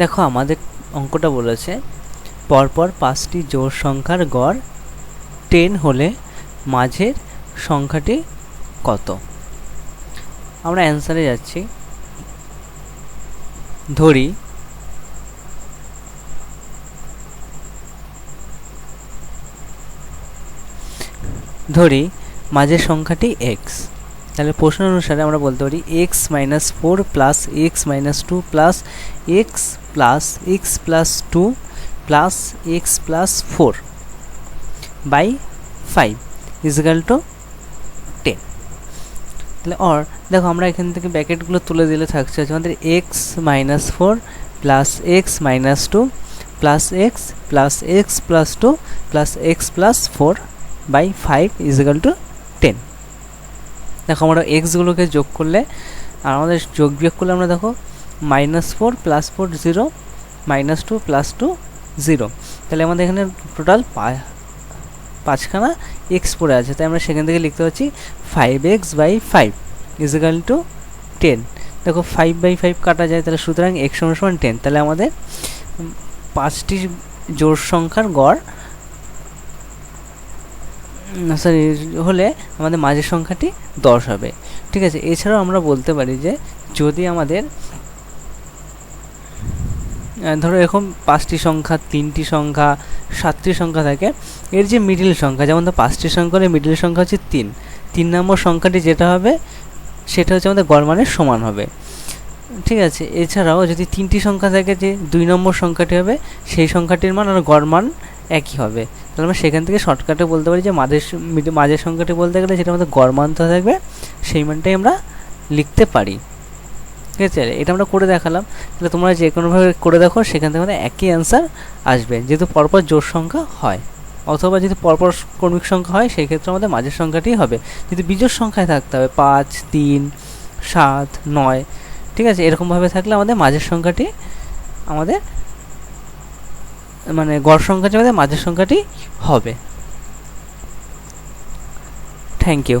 দেখো, আমাদের অঙ্কটা বলেছে, পরপর পাঁচটি জোড় সংখ্যার গড় টেন হলে মাঝের সংখ্যাটি কত? আমরা অ্যান্সারে যাচ্ছি। ধরি ধরি মাঝের সংখ্যাটি এক্স তাহলে প্রশ্ন অনুসারে আমরা বলতে পারি x minus four plus x minus two plus x plus x plus two plus x plus four by five is equal to ten তাহলে অর দেখো আমরা এখান থেকে ব্যাকেটগুলো তুলে দিলে থাকছে আমাদের x minus four plus x minus two plus x plus x plus two plus x plus four by five is equal to ten দেখো আমরা এক্সগুলোকে যোগ করলে আর আমাদের যোগ বিয়োগ করলে আমরা দেখো minus four plus four zero minus two plus two zero তাহলে আমাদের এখানে টোটাল পাঁচখানা এক্স পড়ে আছে। তাই আমরা সেখান থেকে লিখতে পারছি five x by five is equal to ten দেখো ফাইভ বাই ফাইভ কাটা যায়, তাহলে সুতরাং এক্স সমান সমান টেন তাহলে আমাদের পাঁচটি জোড় সংখ্যার গড় সরি হলে আমাদের মাঝের সংখ্যাটি দশ হবে। ঠিক আছে, এছাড়াও আমরা বলতে পারি যে যদি আমাদের ধরো এরকম পাঁচটি সংখ্যা, তিনটি সংখ্যা, সাতটি সংখ্যা থাকে, এর যে মিডিল সংখ্যা, যেমন ধর পাঁচটি সংখ্যা হলে মিডিল সংখ্যা হচ্ছে তিন। তিন নম্বর সংখ্যাটি যেটা হবে, সেটা হচ্ছে আমাদের গড় মানের সমান হবে। ঠিক আছে, এছাড়াও যদি তিনটি সংখ্যা থাকে যে দুই নম্বর সংখ্যাটি হবে, সেই সংখ্যাটির মান আর গড় মান একই হবে। তাহলে আমরা সেখান থেকে শর্টকাটে বলতে পারি যে মাঝের মাঝের সংখ্যাটি বলতে গেলে যেটা আমাদের গড় মানতে থাকবে, সেই মানটাই আমরা লিখতে পারি। ঠিক আছে? এটা আমরা করে দেখালাম। তাহলে তোমরা যে কোনোভাবে করে দেখো, সেখান থেকে আমাদের একই অ্যান্সার আসবে। যেহেতু পরপর জোর সংখ্যা হয়। অথবা যদি পরপর ক্রমিক সংখ্যা হয়, সেই ক্ষেত্রে আমাদের মাঝের সংখ্যাটি হবে। যদি বিজোর সংখ্যায় থাকতে হবে, পাঁচ, তিন, সাত, নয়, ঠিক আছে? এরকমভাবে থাকলে আমাদের মাঝের সংখ্যাটি আমাদের মানে গড় সংখ্যাটি আমাদের মাঝের সংখ্যাটি হবে। Thank you